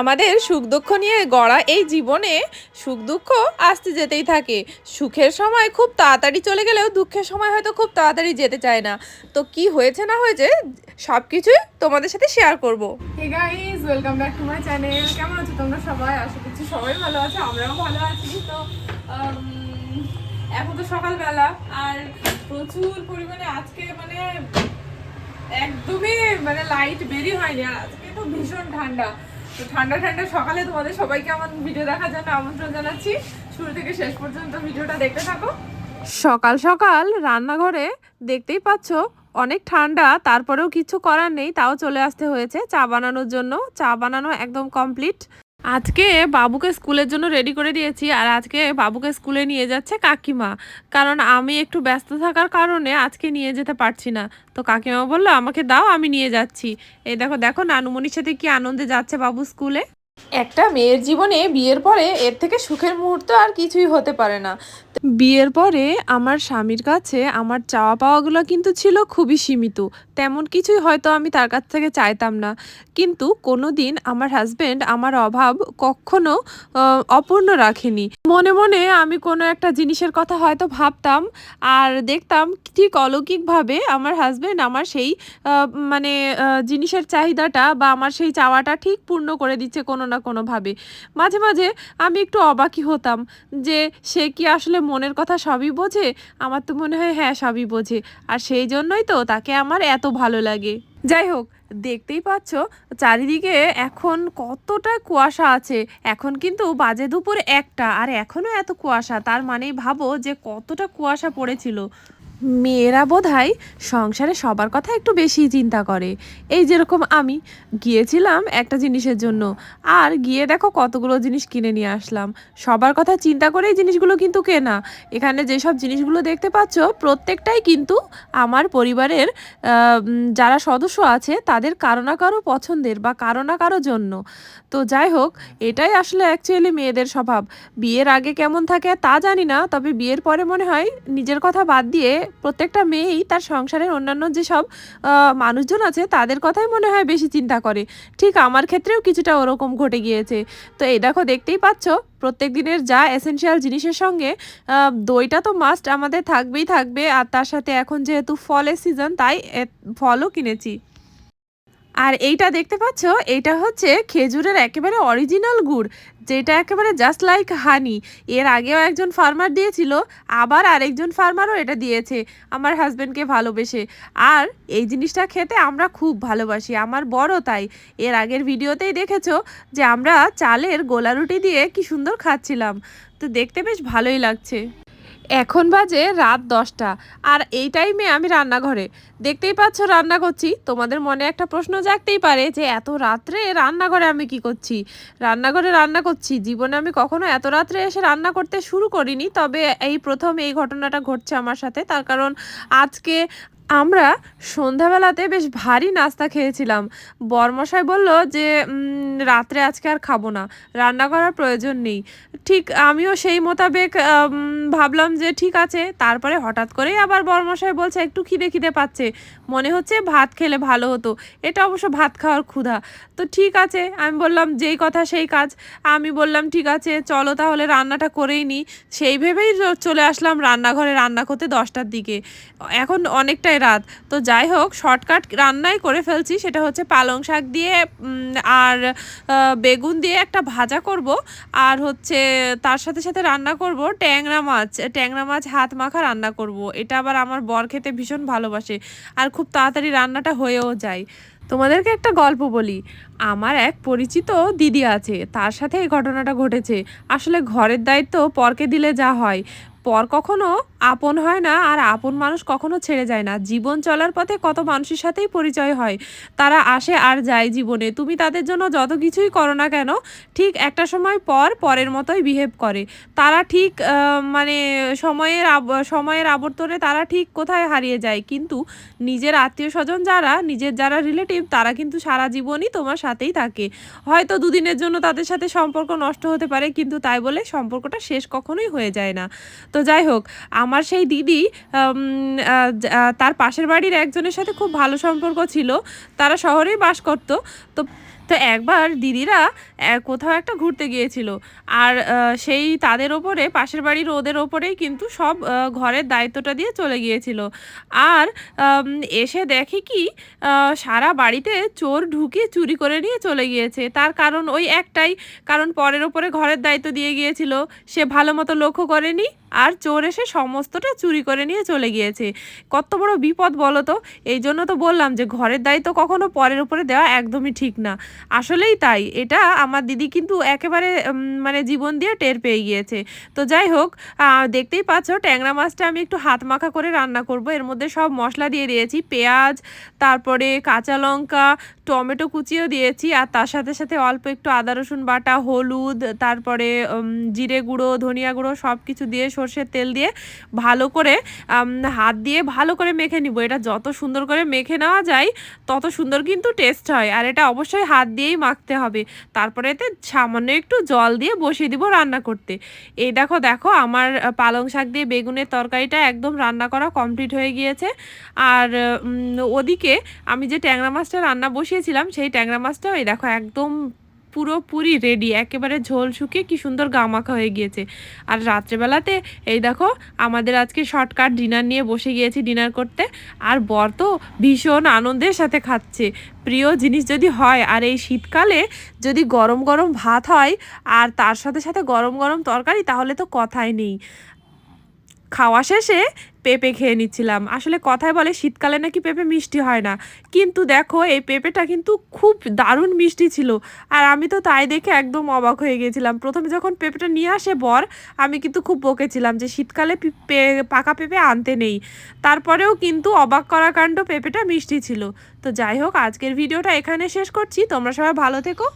আমাদের সুখ দুঃখ নিয়ে গড়া এই জীবনে সুখ দুঃখ আসতে যেতেই থাকে। সুখের সময় খুব তাড়াতাড়ি চলে গেলেও দুঃখের সময় হয়তো খুব তাড়াতাড়ি যেতে চায় না। তো কি হয়েছে না হয়েছে সব কিছুই তোমাদের সাথে শেয়ার করব। Hey guys welcome back to my channel কেমন আছো তোমরা সবাই? আশা করছি সবাই ভালো আছে, আমরাও ভালো আছি। তো এখন তো সকালবেলা আর প্রচুর পরিমাণে আজকে মানে একদমই মানে লাইট বেরি হয়নি। আজকে তো ভীষণ ঠান্ডা। তো ঠান্ডা ঠান্ডা সকালে তোমাদের সবাইকে আমার ভিডিও দেখার জন্য আমন্ত্রণ জানাচ্ছি। শুরু থেকে শেষ পর্যন্ত ভিডিওটা দেখতে থাকো। সকাল সকাল রান্নাঘরে দেখতেই পাচ্ছ, অনেক ঠান্ডা, তারপরেও কিছু করার নেই, তাও চলে আসতে হয়েছে চা বানানোর জন্য। চা বানানো একদম কমপ্লিট আজকে বাবুকে স্কুলের জন্য রেডি করে দিয়েছি আর আজকে বাবুকে স্কুলে নিয়ে যাচ্ছে কাকিমা। কারণ আমি একটু ব্যস্ত থাকার কারণে আজকে নিয়ে যেতে পারছি না। তো কাকিমা বলল, আমাকে দাও, আমি নিয়ে যাচ্ছি। এই দেখো দেখো, নানুমণির সাথে কি আনন্দে যাচ্ছে বাবু স্কুলে। একটা মেয়ের জীবনে বিয়ের পরে এর থেকে সুখের মুহূর্ত আর কিছুই হতে পারে না। বিয়ের পরে আমার স্বামীর কাছে আমার চাওয়া পাওয়াগুলো কিন্তু ছিল খুবই সীমিত। তেমন কিছুই হয়তো আমি তার কাছ থেকে চাইতাম না। কিন্তু কোনো দিন আমার হাজবেন্ড আমার অভাব কখনো অপূর্ণ রাখেনি। মনে মনে আমি কোনো একটা জিনিসের কথা হয়তো ভাবতাম আর দেখতাম ঠিক অলৌকিকভাবে আমার হাজবেন্ড আমার সেই মানে জিনিসের চাহিদাটা বা আমার সেই চাওয়াটা ঠিক পূর্ণ করে দিচ্ছে কোনো না কোনোভাবে। মাঝে মাঝে আমি একটু অবাকই হতাম যে সে কি আসলে মনের কথা সবই বোঝে? আমার তো মনে হয় হ্যাঁ সবই বোঝে। আর সেই জন্যই তো তাকে আমার এত ভালো লাগে। যাই হোক, দেখতেই পাচ্ছ চারিদিকে এখন কতটা কুয়াশা আছে। এখন কিন্তু বাজে দুপুর একটা, আর এখনও এত কুয়াশা। তার মানেই ভাবো যে কতটা কুয়াশা পড়েছিল। মেয়েরা বোধহয় সংসারে সবার কথা একটু বেশি চিন্তা করে। এই যেরকম আমি গিয়েছিলাম একটা জিনিসের জন্য, আর গিয়ে দেখো কতগুলো জিনিস কিনে নিয়ে আসলাম। সবার কথা চিন্তা করেই জিনিসগুলো কিন্তু কেনা। এখানে যেসব জিনিসগুলো দেখতে পাচ্ছ, প্রত্যেকটাই কিন্তু আমার পরিবারের যারা সদস্য আছে, তাদের কারও না কারও পছন্দের বা কারও না কারও জন্য। তো যাই হোক, এটাই আসলে অ্যাকচুয়ালি মেয়েদের স্বভাব। বিয়ের আগে কেমন থাকে তা জানি না, তবে বিয়ের পরে মনে হয় নিজের কথা বাদ দিয়ে প্রত্যেকটা মেয়েই তার সংসারের অন্যান্য যেসব সব মানুষজন আছে, তাদের কথাই মনে হয় বেশি চিন্তা করে। ঠিক আমার ক্ষেত্রেও কিছুটা ওরকম ঘটে গিয়েছে। তো এই দেখো, দেখতেই পাচ্ছ, প্রত্যেক দিনের যা এসেনশিয়াল জিনিসের সঙ্গে দইটা তো মাস্ট আমাদের থাকবেই থাকবে। আর তার সাথে এখন যেহেতু ফলের সিজন তাই ফলও কিনেছি। আর এইটা দেখতে পাচ্ছ এইটা হচ্ছে খেজুরের একেবারে অরিজিনাল গুড়, যেটা একেবারে জাস্ট লাইক হানি এর আগেও একজন ফার্মার দিয়েছিল, আবার আরেকজন ফার্মারও এটা দিয়েছে, আমার হাজব্যান্ডকে ভালোবেসে। আর এই জিনিসটা খেতে আমরা খুব ভালোবাসি, আমার বড় তাই। এর আগের ভিডিওতেই দেখেছ যে আমরা চালের গোলা রুটি দিয়ে কি সুন্দর খাচ্ছিলাম। তো দেখতে বেশ ভালোই লাগছে। এখন বাজে রাত দশটা, আর এই টাইমে আমি রান্নাঘরে। দেখতেই পাচ্ছ রান্না করছি। তোমাদের মনে একটা প্রশ্ন জাগতেই পারে যে, এত রাত্রে রান্নাঘরে আমি কি করছি? রান্নাঘরে রান্না করছি। জীবনে আমি কখনো এত রাত্রে এসে রান্না করতে শুরু করিনি, তবে এই প্রথম এই ঘটনাটা ঘটছে আমার সাথে। তার কারণ, আজকে আমরা সন্ধ্যাবেলাতে বেশ ভারী নাস্তা খেয়েছিলাম। বরমশাই বলল যে রাত্রে আজকে আর খাব না। রান্না করার প্রয়োজন নেই। ঠিক আমিও সেই মোতাবেক ভাবলাম যে ঠিক আছে। তারপরে হঠাৎ করেই আবার বরমশাই বলছে, একটু খিদে খিদে পাচ্ছে। মনে হচ্ছে ভাত খেলে ভালো হতো। এটা অবশ্য ভাত খাওয়ার ক্ষুধা। তো ঠিক আছে। আমি বললাম, যেই কথা সেই কাজ। আমি বললাম, ঠিক আছে, চলো তাহলে রান্নাটা করেই নিই। সেই ভেবেই চলে আসলাম রান্নাঘরে রান্না করতে দশটার দিকে। এখন অনেকটাই রাত। তো যাই হোক, শর্টকাট রান্নাই করে ফেলছি। সেটা হচ্ছে পালং শাক দিয়ে আর বেগুন দিয়ে একটা ভাজা করব। আর হচ্ছে তার সাথে সাথে রান্না করব ট্যাংরা মাছ। ট্যাংরা মাছ হাত মাখা রান্না করব। এটা আবার আমার বর খেতে ভীষণ ভালোবাসে আর খুব তাড়াতাড়ি রান্নাটা হয়েও যায়। তোমাদেরকে একটা গল্প বলি। আমার এক পরিচিত দিদি আছে, তার সাথে এই ঘটনাটা ঘটেছে। আসলে ঘরের দায়িত্ব পরকে দিলে যা হয়। পর কখনো আপন হয় না আর আপন মানুষ কখনো ছেড়ে যায় না। জীবন চলার পথে কত মানুষের সাথেই পরিচয় হয়। তারা আসে আর যায় জীবনে। তুমি তাদের জন্য যত কিছুই করো না কেন, ঠিক একটা সময় পর পরের মতোই বিহেভ করে। তারা ঠিক মানে সময়ের সময়ের আবর্তনে তারা ঠিক কোথায় হারিয়ে যায়। কিন্তু নিজের আত্মীয় স্বজন যারা, নিজের যারা রিলেটিভ তারা কিন্তু সারা জীবনই তোমার সাথেই থাকে। হয়তো দুদিনের জন্য তাদের সাথে সম্পর্ক নষ্ট হতে পারে, কিন্তু তাই বলে সম্পর্কটা শেষ কখনোই হয়ে যায় না। তো যাই হোক, আমার সেই দিদি তার পাশের বাড়ির একজনের সাথে খুব ভালো সম্পর্ক ছিল। তারা শহরেই বাস করত। তো তো একবার দিদিরা কোথাও একটা ঘুরতে গিয়েছিল। আর সেই তাদের ওপরে, পাশের বাড়ির ওদের ওপরেই কিন্তু সব ঘরের দায়িত্বটা দিয়ে চলে গিয়েছিল। আর এসে দেখে কি সারা বাড়িতে চোর ঢুকে চুরি করে নিয়ে চলে গিয়েছে। তার কারণ ওই একটাই, কারণ পরের ওপরে ঘরের দায়িত্ব দিয়ে গিয়েছিল। সে ভালো মতো লক্ষ্য করেনি, আর চোর এসে সমস্তটা চুরি করে নিয়ে চলে গিয়েছে। কত বড় বিপদ বলো তো? এই জন্য তো বললাম যে, ঘরের দায়িত্ব কখনো পরের উপরে দেওয়া একদমই ঠিক না। আসলেই তাই। এটা আমার দিদি কিন্তু একেবারে মানে জীবন দিয়ে টের পেয়ে গিয়েছে। তো যাই হোক দেখতেই পাচ্ছ ট্যাংরা মাছটা আমি একটু হাত মাখা করে রান্না করব। এর মধ্যে সব মশলা দিয়ে দিয়েছি, পেঁয়াজ, তারপরে কাঁচা লঙ্কা টমেটো কুচিও দিয়েছি আর তার সাথে সাথে অল্প একটু আদা, রসুন বাটা, হলুদ, তারপরে জিরে গুঁড়ো, ধনিয়া গুঁড়ো সব কিছু দিয়ে সর্ষের তেল দিয়ে ভালো করে হাত দিয়ে ভালো করে মেখে নিব। এটা যত সুন্দর করে মেখে নেওয়া যায়, তত সুন্দর কিন্তু টেস্ট হয়। আর এটা অবশ্যই হাত দিয়েই মাখতে হবে। তারপরে এতে সামান্য একটু জল দিয়ে বসিয়ে দিব রান্না করতে। এই দেখো দেখো, আমার পালং শাক দিয়ে বেগুনের তরকারিটা একদম রান্না করা কমপ্লিট হয়ে গিয়েছে। আর ওদিকে আমি যে ট্যাংরা মাছটা রান্না বসিয়েছিলাম সেই ট্যাংরা মাছটাও এই দেখো একদম পুরোপুরি রেডি একেবারে ঝোল শুকিয়ে কি সুন্দর গামাখা হয়ে গিয়েছে। আর রাত্রেবেলাতে এই দেখো আমাদের আজকে শর্টকাট ডিনার নিয়ে বসে গিয়েছি ডিনার করতে, আর বর তো ভীষণ আনন্দের সাথে খাচ্ছে। প্রিয় জিনিস যদি হয়, আর এই শীতকালে যদি গরম গরম ভাত হয়, আর তার সাথে সাথে গরম গরম তরকারি, তাহলে তো কথাই নেই। খাওয়া শেষে পেঁপে খেয়ে নিচ্ছিলাম। আসলে কথায় বলে শীতকালে নাকি পেঁপে মিষ্টি হয় না। কিন্তু দেখো, এই পেঁপেটা কিন্তু খুব দারুণ মিষ্টি ছিল। আর আমি তো তাই দেখে একদম অবাক হয়ে গিয়েছিলাম। প্রথমে যখন পেঁপেটা নিয়ে আসে বর, আমি কিন্তু খুব বকেছিলাম যে শীতকালে পাকা পেঁপে আনতে নেই। তারপরেও কিন্তু অবাক করা কাণ্ড পেঁপেটা মিষ্টি ছিল। তো যাই হোক, আজকের ভিডিওটা এখানে শেষ করছি। তোমরা সবাই ভালো থেকো।